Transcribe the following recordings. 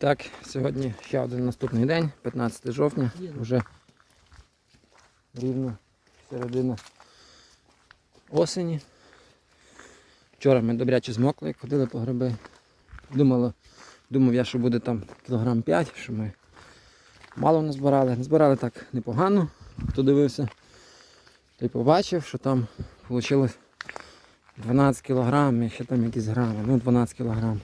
Так, сьогодні ще один наступний день, 15 жовтня, вже рівно середина осені. Вчора ми добряче змокли, як ходили по гриби. Думало, думав я, що буде там кілограм 5, що ми мало назбирали. Назбирали так непогано, хто дивився, той побачив, що там вийшло 12 кілограм ще там якісь грами, ну 12 кілограм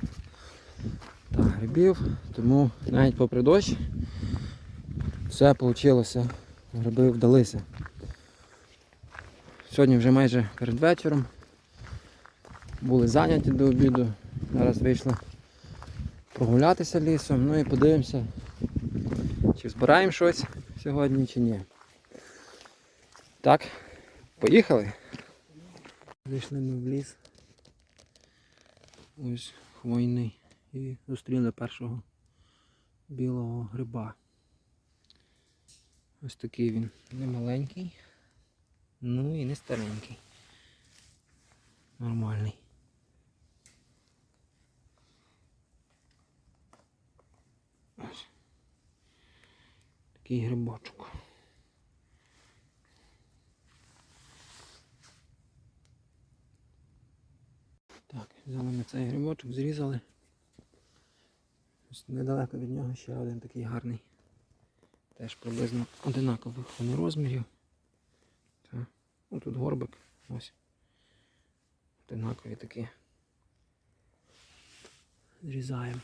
та грибів, тому навіть попри дощ все вийшло, гриби вдалися. Сьогодні вже майже перед вечором. Були зайняті до обіду. Зараз вийшли прогулятися лісом, ну і подивимося, чи збираємо щось сьогодні, чи ні. Так, поїхали. Зайшли ми в ліс. Ось хвойний. І зустріли першого білого гриба. Ось такий він. Не маленький, ну і не старенький. Нормальний. Ось. Такий грибочок. Так, взяли ми цей грибочок, зрізали. Ось недалеко від нього ще один такий гарний. Теж приблизно одинакових вони розмірів. Та. Ну, тут горбик. Ось. Одинакові такі. Зрізаємо.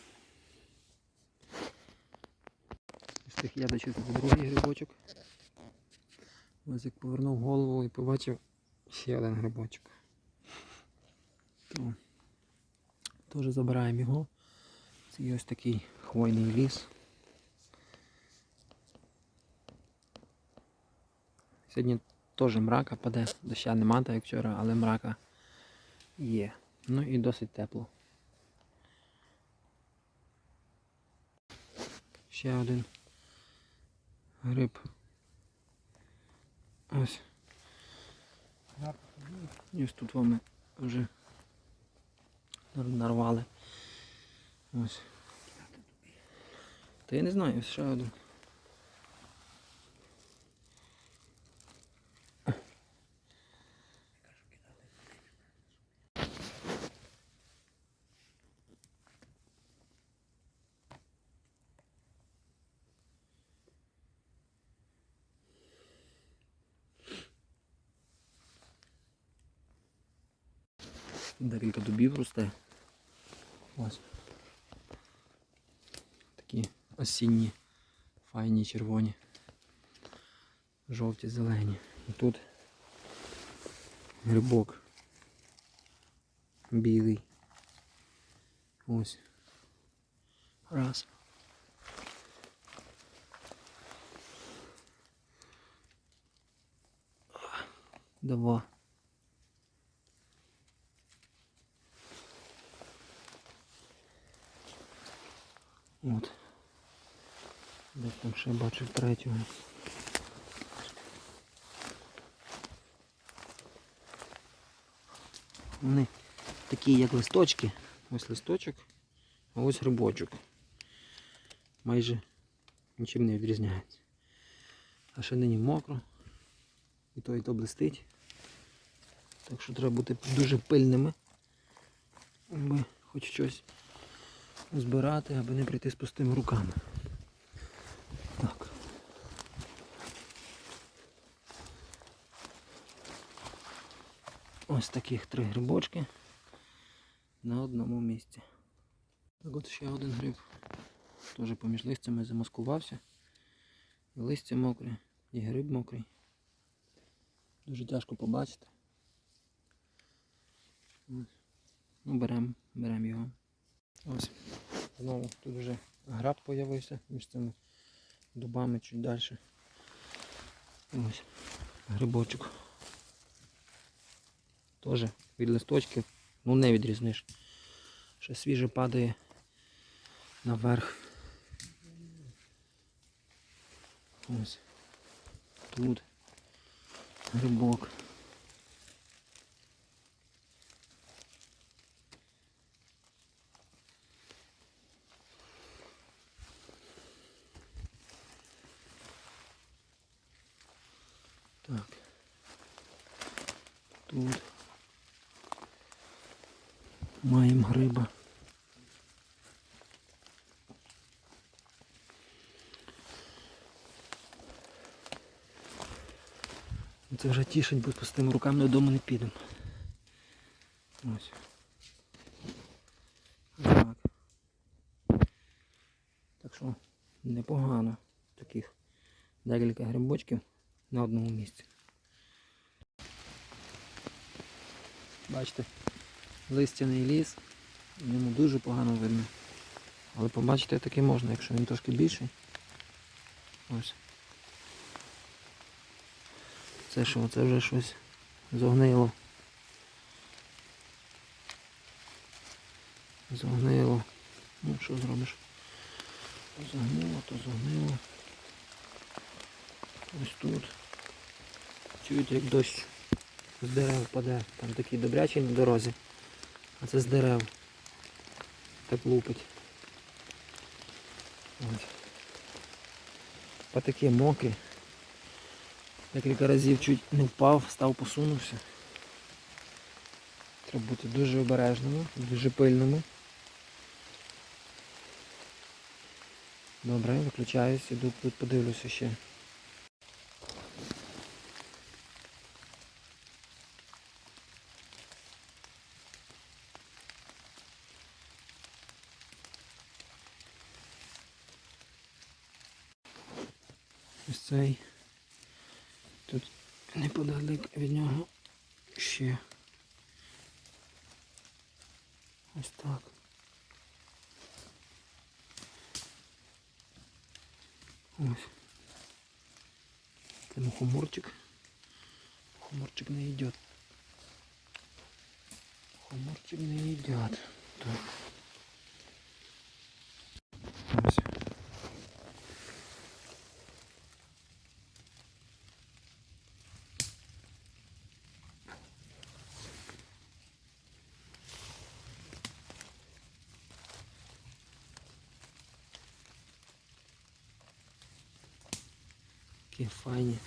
Ось тих я дочитав другий грибочок. Ось як повернув голову і побачив ще один грибочок. То теж забираємо його. Це ось такий хвойний ліс. Сьогодні теж мрака паде, доща нема, так як вчора, але мрака є. Ну і досить тепло. Ще один гриб. Ось. І ось тут ми вже нарвали. Ось. Та я не знаю, ще один. Декілька дубів росте. Ось. Такі осінні, файні, червоні, жовті, зелені. І тут грибок білий. Ось. Раз. Два. Там ще бачив третього. Вони такі як листочки. Ось листочок, а ось грибочок. Майже нічим не відрізняється. А ще нині мокро. І то і то блистить. Так що треба бути дуже пильними, аби хоч щось збирати, аби не прийти з пустими руками. Так. Ось таких три грибочки на одному місці. Так от ще один гриб. Теж поміж листями замаскувався. І листя мокре, і гриб мокрий. Дуже тяжко побачити. Ось. Ну, беремо, беремо його. Ось. Знову тут вже граб з'явився між цими дубами чуть далі. Ось грибочок. Теж від листочків, ну не відрізниш. Ще свіже падає наверх. Ось. Тут грибок. Так. Тут маємо гриба. Це вже тішить, бо пустими руками додому не підемо. Так. Так що непогано таких декілька грибочків на одному місці. Бачите, листяний ліс, в ньому дуже погано видно. Але побачити таки можна, якщо він трошки більший. Ось. Це що, це вже щось зогнило. Зогнило. Ну що зробиш? То загнило, то загнило. Ось тут. Чуєте, як дощ з дерев паде. Там такий добрячий на дорозі. А це з дерев. Так лупить. Ось. Патаки мокрі. Декілька разів чуть не впав, став, посунувся. Треба бути дуже обережними, дуже пильними. Добре, виключаюсь, іду тут подивлюся ще. Ось цей. Тут неподалік від нього ще. Ось так. Ось. Це мухоморчик. Мухоморчик не йдет. Мухоморчик не йдет. Так. Ось. Такі файні.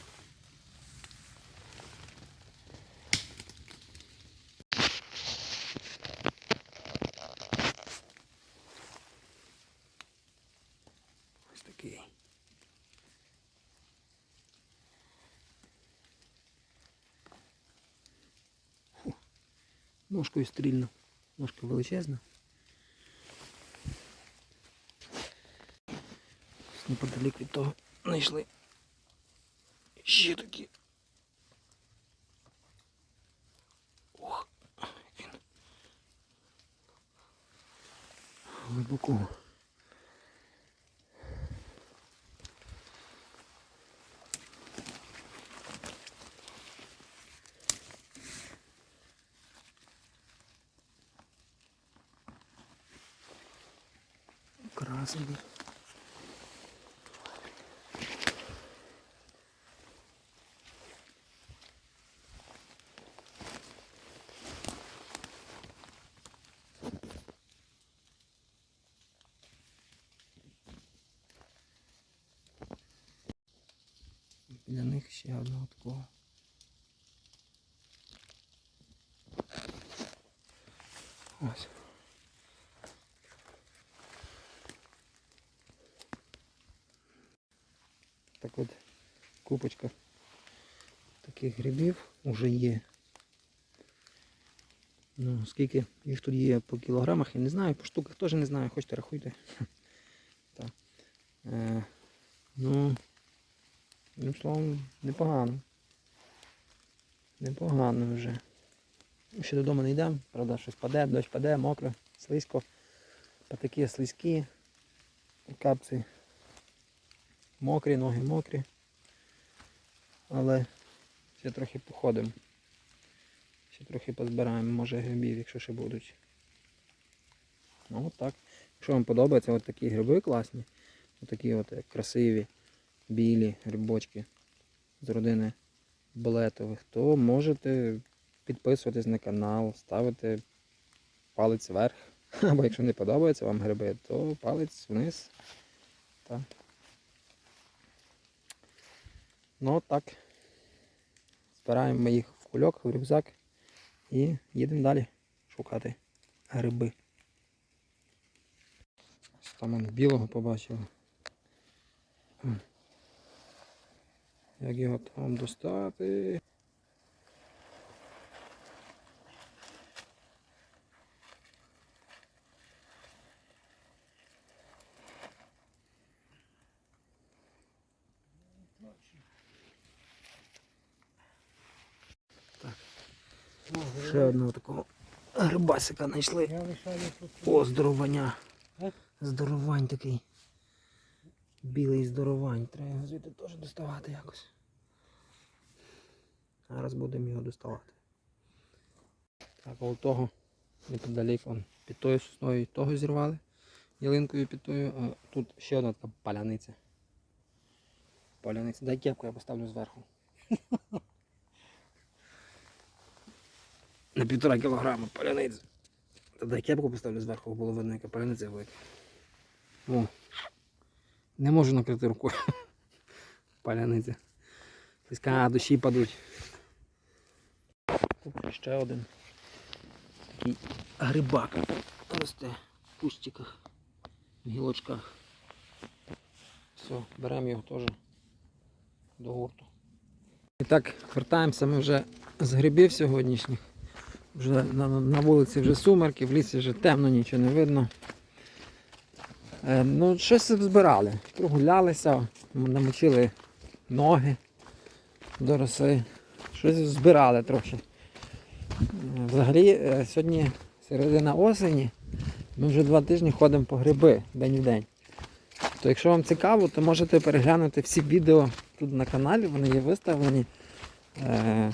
Ось такий. Ножкою стрільно. Ножка величезна. Неподалік від того знайшли такі. Ох, він. Глибоко. Них ще одного такого. Ось. Так от купочка таких грибів вже є. Ну, скільки їх тут є по кілограмах, я не знаю, по штуках теж не знаю, хочете рахуйте. Так. Е, ну, Ну, словом, непогано. Непогано вже. Ще додому не йдемо, правда, щось паде, дощ паде, мокро, слизько. Патаки слизькі, капці мокрі, ноги мокрі. Але ще трохи походимо. Ще трохи позбираємо, може грибів, якщо ще будуть. Ну от так. Якщо вам подобаються от такі гриби класні, от такі от е, красиві білі грибочки з родини балетових, то можете підписуватись на канал, ставити палець вверх. Або якщо не подобаються вам гриби, то палець вниз. Так. Ну так. збираємо ми їх в кульок, в рюкзак і їдемо далі шукати гриби. Ось Там білого побачили. Як його там достати? Ще одного такого грибасика знайшли. О, здоровання. Е? Здоровань такий. Білий здоровань. Треба його звідти теж доставати якось. Зараз будемо його доставати. Так, у того неподалік он, під тою сосною того зірвали. Ялинкою під тою. А тут ще одна така паляниця. Паляниця. Дай кепку я поставлю зверху. На півтора кілограма паляниці. Та дай кепку поставлю зверху, було видно, яка паляниця велика. О. Не можу накрити рукою. Паляниця. Хтось каже, душі падуть. Тут ще один такий грибак росте в кущиках, в гілочках. Все, беремо його теж до гурту. І так, вертаємося ми вже з грибів сьогоднішніх. Вже на, на вулиці вже сумерки, в лісі вже темно, нічого не видно. Е, ну, щось збирали. Прогулялися, намочили ноги до роси. Щось збирали трохи. Взагалі, е, сьогодні середина осені. Ми вже два тижні ходимо по гриби день в день. То якщо вам цікаво, то можете переглянути всі відео тут на каналі, вони є виставлені. Е,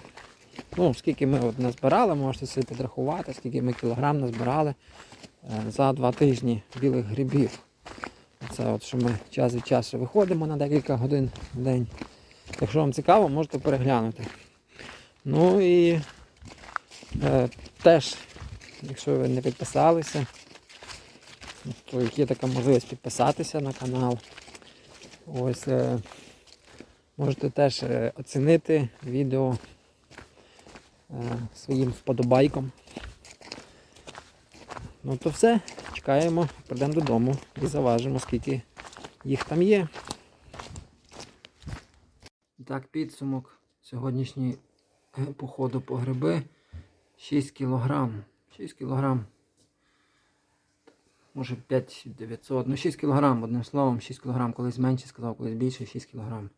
ну, скільки ми от назбирали, можете собі підрахувати, скільки ми кілограм назбирали е, за два тижні білих грибів. Це от, що ми час від часу виходимо на декілька годин в день. Якщо вам цікаво, можете переглянути. Ну і теж, якщо ви не підписалися, то є така можливість підписатися на канал. Ось е, можете теж е, оцінити відео е, своїм вподобайком. Ну то все, чекаємо, прийдемо додому і заважимо, скільки їх там є. Так, підсумок сьогоднішньої е, походу по гриби 6 кілограм. 6 кілограм. Може 5 900, ну 6 кілограм, одним словом, 6 кілограм, колись менше сказав, колись більше, 6 кілограм.